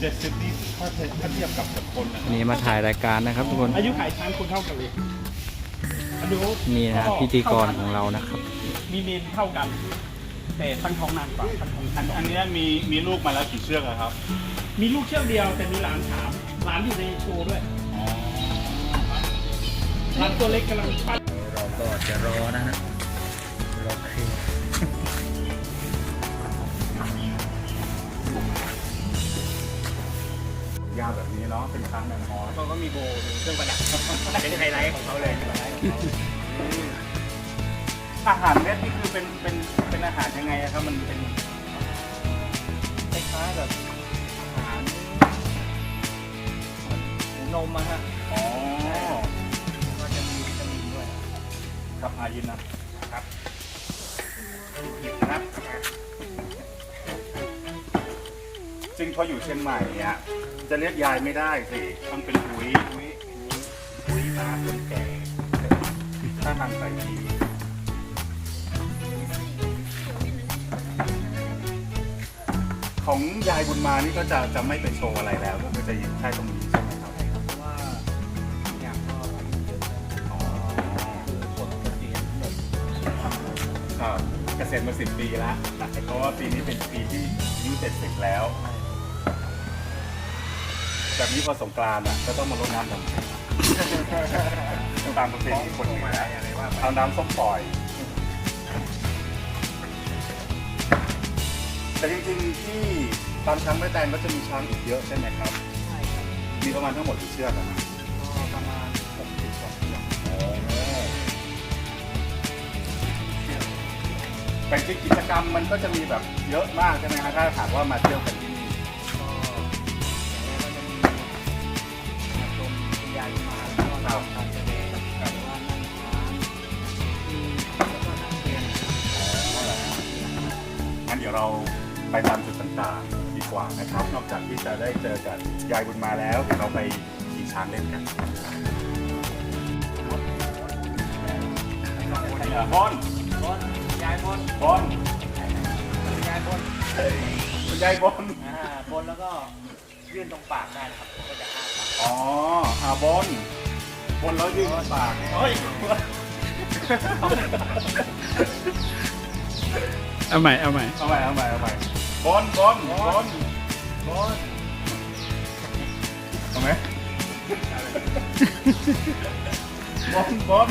เจ็ดสิบนี่ถ้าเทียบถ้าเทียบกับกับคนนะนี่มาถ่ายรายการนะครับทุกคน อายุขายช้างคนเท่ากันเลยอายุนี่นะฮะพิธีกรของเรานะครับ มีเมนเท่ากัน แต่ทั้งท้องนานกว่าทั้งท้องอันอันเนี้ยมีมีลูกมาแล้วกี่เชือกอะครับ มีลูกเชือกเดียวแต่มีหลานสามหลานอยู่ในโชว์ด้วยอ๋อหลานตัวเล็กกำลังปั้นเราก็จะรอนะฮะ ยาวแบบนี้เนาะเป็นช้างแมงมอสเขาก็มีโบเครื่องประดับเป็นไฮไลท์ของเขาเลยอาหารเม็ดนี่คือเป็นเป็นเป็นอาหารยังไงอะครับ มันเป็นคล้ายๆแบบอาหารหมูนมอะฮะอ๋อก็จะมีวิตามินด้วย ครับอายินนะครับ จริงพออยู่เชียงใหม่เนี่ยจะเรียกยายไม่ได้สิต้องเป็นปุ๋ยปุ๋ยปุ๋ยมาคนแก่ถ้าทางใส่ดีของยายบุญมานี่ก็จะจะไม่เป็นโชว์อะไรแล้วก็คือจะยืนใช่ตรงนี้ใช่ไหมครับเพราะว่าทุกอย่างก็อายุเยอะแล้วอ๋อคือกฎเกณฑ์ทั้งหมดก็เกษียณมาสิบปีแล้วเพราะว่าปีนี้เป็นปีที่อายุเจ็ดสิบแล้ว แบบนี้พอสงกรานต์อะก็ต้องมารดน้ำดำหัวตามประเพณีคนเหนือเอาน้ำส้มปล่อย แต่จริงๆที่ตามช้างแม่แตนก็จะมีช้างอีกเยอะใช่ไหมครับ ใช่ครับมีประมาณทั้งหมดกี่เชือกอะครับก็ประมาณ60กว่าเชือกแต่จริงๆกิจกรรมมันก็จะมีแบบเยอะมากใช่ไหมครับถ้าหากว่ามาเที่ยวกันที่ มคุณยายมาแล้วก็ทำการแสดงหรือว่านั่งช้างมีแล้วก็นักเรียนงั้นเดี๋ยวเราไปตามจุดต่างๆดีกว่านะครับ นอกจากที่จะได้เจอกับยายบุญมาแล้วเดี๋ยวเราไปขี่ช้างเล่นกันบอลบนยายบนบอลยายบนคุณยายบอลอ่าบนแล้วก็ยื่นตรงปากได้นะครับผมก็จะอ้าปาก อ๋ออาบอลบอลแล้วยืนปากเฮ้ยเอาใหม่เอาใหม่เอาใหม่เอาใหม่เอาใหม่บอลบอลบอลบนเอาไหมบอลบอล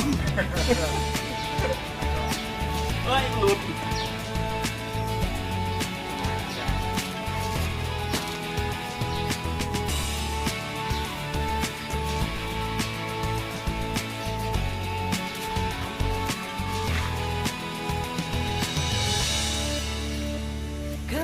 เฮ้ยหลุด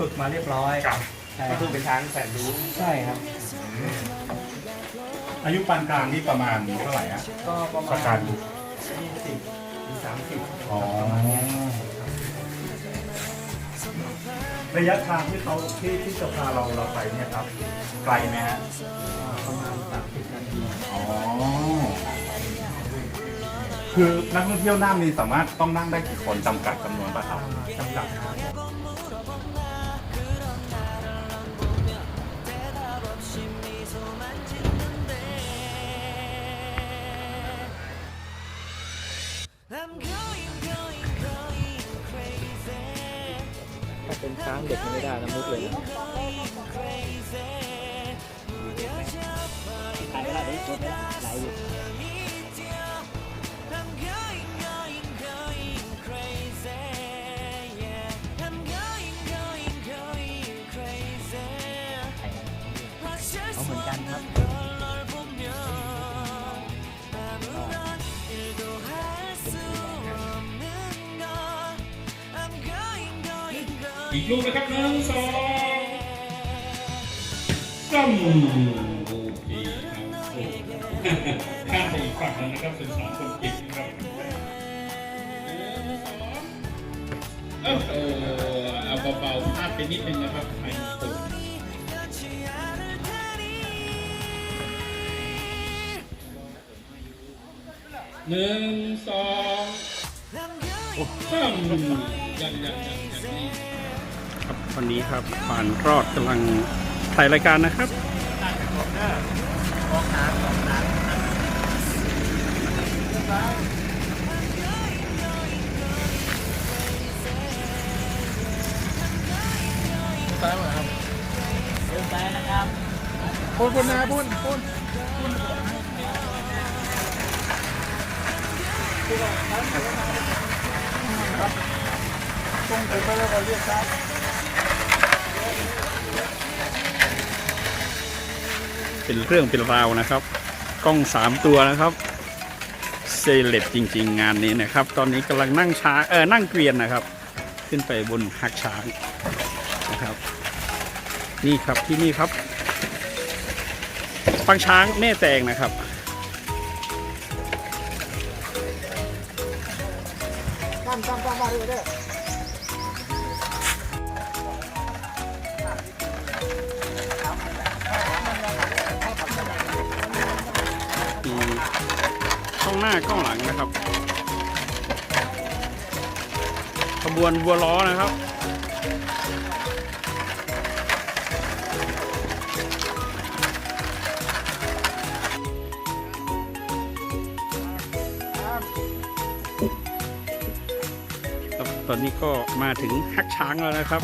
ฝึกมาเรียบร้อยครับใช่ก็คือเป็นช้างแสนรู้ใช่ครับ อายุปานกลางนี่ประมาณเท่าไหร่อะก็ประปมาระณการ20ถึง30อ๋อประมาณเนี้ยระยะทางที่เขาที่ที่จะพาเราเราไปเนี่ยครับ ไกลไหมฮะประมาณ30นาทีอ๋อคือนักท่องเที่ยวนั่งนี่สามารถต้องนั่งได้กี่คนจำกัดจำนวนป่ะครับ จำกัดครับางเด็กไม่ได้นะมุกเลยนะขายเวลายได้ชุดไหลอยู่ อีกลูกนะครับหนึ่งสองซ้ำดูพี่ครับข้ามไปอีกฝั่งแล้วนะครับเป็นสองคนเก่งครับเออเอาเบาๆพลาดไปนิดนึงนะครับไทยตัวหนึ่งสองสามยังยังยังยังนี่ วันนี้ครับผ่านรอดกำลังถ่ายรายการนะครับเดินไปนะครับพ่นพ่นนะพ่นพ่นเเป็นเรื่องเป็นราวนะครับ กล้องสามตัวนะครับเซเลบจริง ๆ งานนี้นะครับ ตอนนี้กำลังนั่งช้างเออนั่งเกวียนนะครับ ขึ้นไปบนหักช้างนะครับ นี่ครับที่นี่ครับฟังช้างแม่แตงนะครับตั้มตั้มตั้มมาด้วย มีกล้องหน้ากล้องหลังนะครับ ขบวนวัวล้อนะครับตอนนี้ก็มาถึงฮักช้างแล้วนะครับ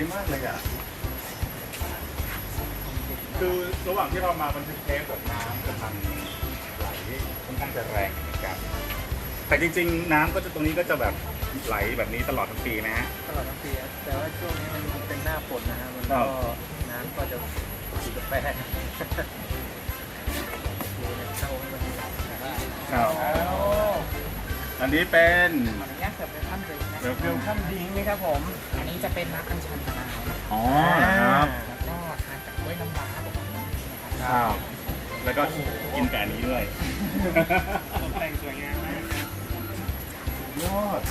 ดีมากเลยอะ คือระหว่างที่เรามาบันทึกเทปแบบน้ำกำลังไหลค่อนข้างจะแรงเหมือนกัน แต่จริง ๆ น้ำก็จะตรงนี้ก็จะแบบไหลแบบนี้ตลอดทั้งปีนะฮะ ตลอดทั้งปีครับแต่ว่าช่วงนี้มันเป็นหน้าฝนนะฮะมันครัก็บน้ำก็จะสีกาแฟดูเนี่ยเข้าให้มันไหลได้ครับ อันนี้เป็นขออนุญาตเสิร์ฟเป็นท่านดริงก์นะเดี๋ยวเวลคัมดิงนี่ครับผมอันนี้ จะเป็นน้ำอัญชันมะนาวอ๋อครับแล้วก็ทานกับกล้วยน้ำว้าแบบนี้นะครับครับ แล้วก็กินกับอันนี้ด้วยตกแต่งสวยงามมากยอด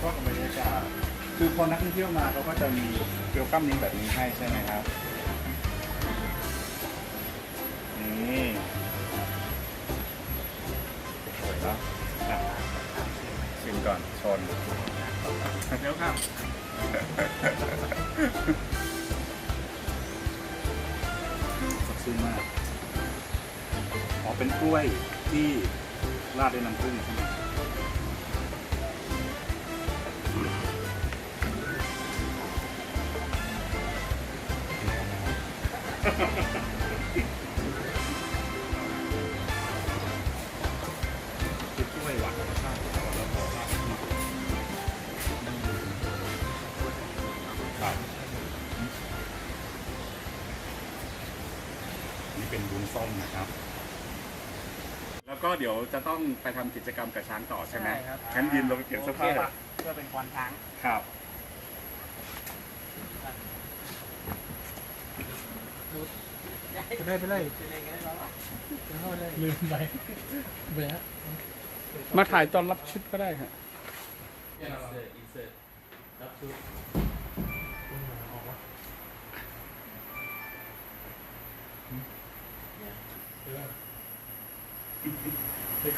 ชอบกับบรรยากาศคือพอนักท่องเที่ยวมาเขาก็จะมีเกลียวกัมนิ้งแบบนี้ให้ใช่ไหมครับนี่สวยแล้วอะชิมก่อนชน เดี๋ยวครับสดชื่นมาก อ๋อ เป็นกล้วยที่ราดด้วยน้ำผึ้งใช่ไหม เดี๋ยวจะต้องไปทำกิจกรรมกับช้างต่อใช่ไหมใช่ครับ งั้นยืนลงไปเปลี่ยนเสื้อผ้าโอเคครับเพื่อเป็นควานช้างครับ ไปเลยไปเลยลืมไปเบื่อมาถ่ายตอนรับชุดก็ได้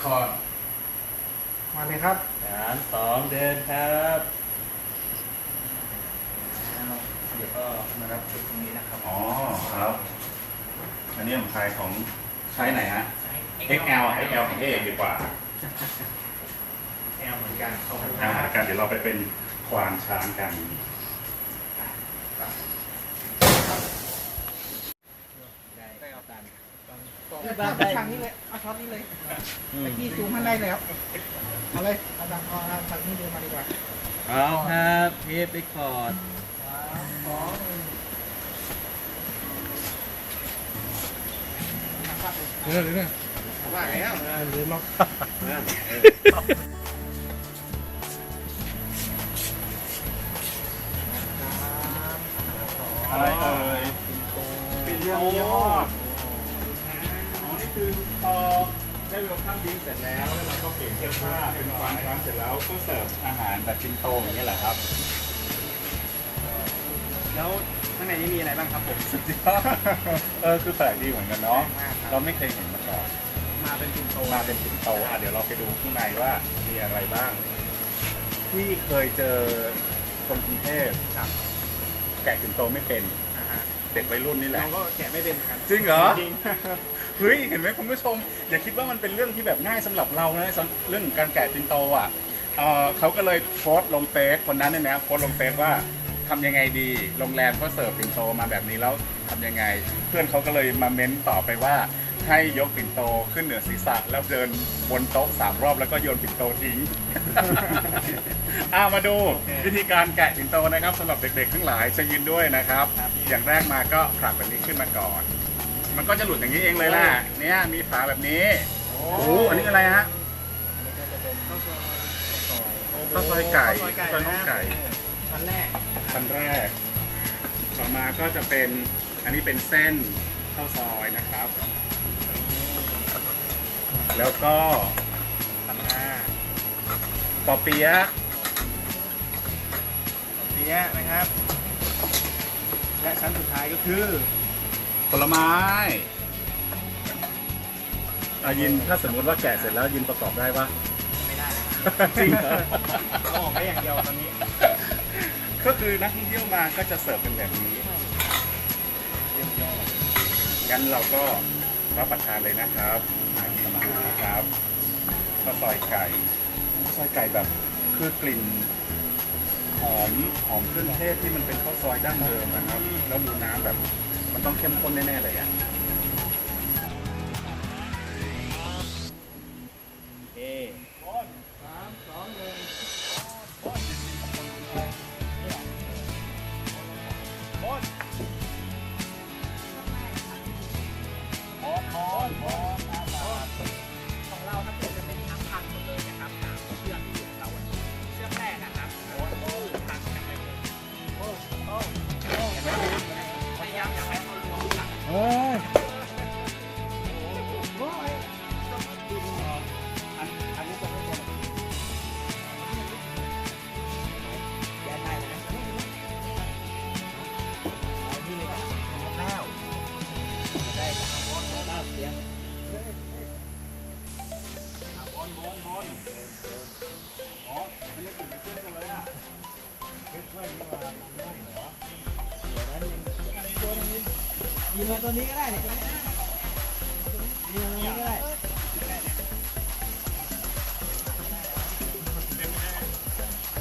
ครับมาเลยครับสามสองเดินครับตรงนี้นะครับอ๋อครับ อันนี้ของใครของใช้ไหนฮะ XL XL ของเอกดีกว่า แอลเหมือนกันเขาพันอ่ากันเดี๋ยวเราไปเป็นควานช้างกัน ได้ได้เอาตาม ได้ทางนี้เลยเอาช็อตนี้เลยไอ้ที่ซูมมันเลยครับเอาเลยเอาดังเอาทางนี้เดินมาดีกว่าเอาครับเทปไปก่อนสองเดี๋ยวเดี๋ยวเดี๋ยว่าแล้วลืมมั้งอะ ก็เสิร์ฟอาหารแบบชินโตอย่างนี้ยแหละครับ แล้วข้างในนี้มีอะไรบ้างครับผมสุดยอดเออคือแปลกดีเหมือนกันเนาะเราไม่เคยเห็นมาก่อนมาเป็นปิ่นโตมาเป็นสิงโตอะเดี๋ยวเราไปดูข้างในว่ามีอะไรบ้าง ที่เคยเจอคนกรุงเทพครับแกะสิงโตไม่เป็นอ่าฮะเด็กวัยรุ่นนี่แหเราละ ก็แกะไม่เป็นเหมือนกันจริงเหรอ จริงเฮ้ยเห็นไหมคุณผู้ชม อย่าคิดว่ามันเป็นเรื่องที่แบบง่ายสำหรับเรานะสำเรื่องการแกะสิงโตอะ เอ่อเขาก็เลยโพสต์ลงเฟซคนนั้นเนี่ยนะโพสต์ลงเฟซว่าทำยังไงดี โรงแรมก็เสิร์ฟปิ่นโตมาแบบนี้แล้วทำยังไง เพื่อนเขาก็เลยมาเม้นต่อไปว่าให้ยกปิ่นโตขึ้นเหนือศีรษะ แล้วเดินบนโต๊ะสามรอบแล้วก็โยนปิ่นโตทิ้ง อ่ามาดูวิธีการแกะปิ่นโตนะครับสำหรับเด็กๆ ทั้งหลายจะยืนด้วยนะครับ อย่างแรกมาก็ผลักแบบนี้ขึ้นมาก่อน มันก็จะหลุดอย่างนี้เองเลยล่ะเนี่ยมีฝาแบบนี้โอ้โหอันนี้อะไรฮะ ข้าวซอยไก่ข้าวซอยไก่ข้าวซอยน่องไก่ ชั้นแรกชั้นแรก ต่อมาก็จะเป็นอันนี้เป็นเส้นข้าวซอยนะครับ แล้วก็ชั้นหน้าปอเปี๊ยะเนี้ยนะครับ และชั้นสุดท้ายก็คือผลไม้อายินถ้าสมมติว่าแกะเสร็จแล้วยินประกอบได้ปะไม่ได้นะ จริงเหรออาอกได้อย่างเดียวตอนนี้ ก็คือนักท่องเที่ยวมาก็จะเสิร์ฟเป็นแบบนี้เยี่ยมยอดงั้นเราก็รับประทานเลยนะครับมากินมาครับข้าวซอยไก่ข้าวซอยไก่แบบคือกลิ่นหอมหอมเครื่องเทศที่มันเป็นข้าวซอยดั้งเดิมนะครับ แล้วดูน้ำแบบ มันต้องเข้มข้นแน่ๆเลยอะ ยิงมาตัวนี้ก็ได้เนี่ยยิงมาตัวนี้ก็ได้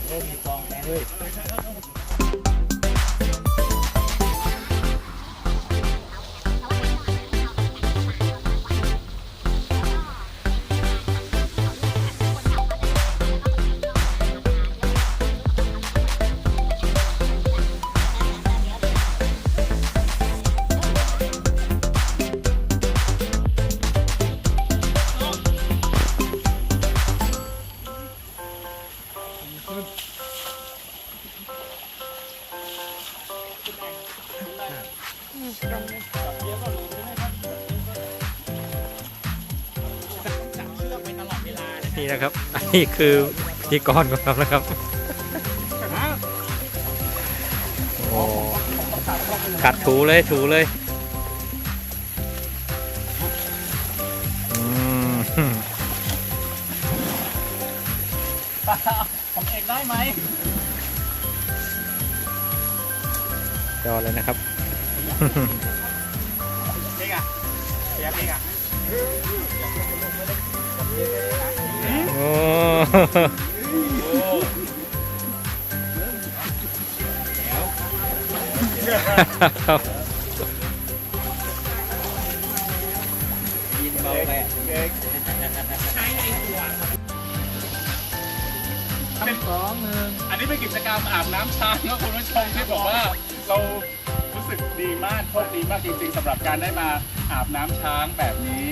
เริ่มมีกองแดงเลย นะครับอันนี้คือพิธีกรของเรานะครับ โอ้กัดถูเลยถูเลยอืมผมเอกได้ไหมยอเลยนะครับนี่ไงเสียนี่ไงโอ้ใช้ไอ้สองหนึ่งอันนี้เป็นกิจกรรมอาบน้ำช้างนะคุณผู้ชมที่บอกว่าเรารู้สึกดีมากโชคดีมากจริงๆสำหรับการได้มาอาบน้ำช้างแบบนี้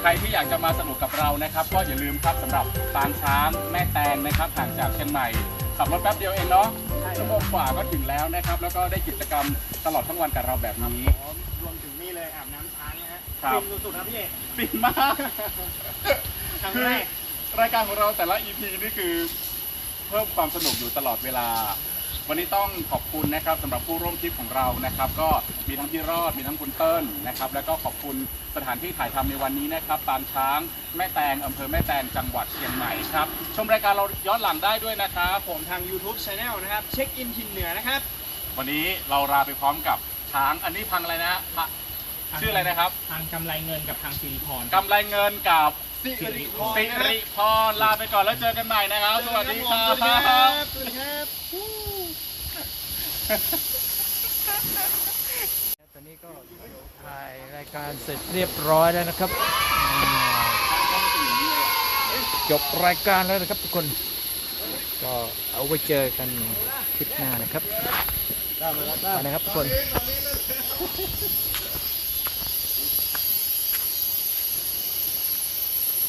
ใครที่อยากจะมาสนุกกับเรานะครับ ก็อย่าลืมครับสำหรับปางช้างแม่แตงนะครับห่างจากเชียงใหม่ขับรถแป๊บเดียวเองเนาะชั่วโมงกว่าก็ถึงแล้วนะครับ แล้วก็ได้กิจกรรมตลอดทั้งวันกับเราแบบนี้รวมถึงนี่เลยอาบน้ำช้างนะฮะครับฟินสุดๆครับพี่เอกฟินมากครั้งคือแรกรายการของเราแต่ละ EP นี่คือ เพิ่มความสนุกอยู่ตลอดเวลา วันนี้ต้องขอบคุณนะครับสำหรับผู้ร่วมทริปของเรานะครับ ก็มีทั้งพี่รอดมีทั้งคุณเติ้ลนะครับ แล้วก็ขอบคุณสถานที่ถ่ายทำในวันนี้นะครับปางช้าง แม่แตงอำเภอแม่แตงจังหวัดเชียงใหม่ครับชมรายการเราย้อนหลังได้ด้วยนะครับผมทาง YouTube Channel นะครับเช็คอินทินเหนือนะครับ วันนี้เราลาไปพร้อมกับช้างอันนี้พังอะไรนะฮะพะชื่ออะไรนะครับ ทางกำไรเงินกับทางสิริพร กำไรเงินกับสิสิริพรสิริพรลาไปก่อนแล้วเจอกันใหม่นะครับ สวัสดีครัสวัสดีครับบสวัสดีครับ ตอนนี้ก็ถ่ายรายการเสร็จเรียบร้อยแล้วนะครับ จบรายการแล้วนะครับทุกคน ก็เอาไว้เจอกันคลิปหน้านะครับไปนะครับทุกคน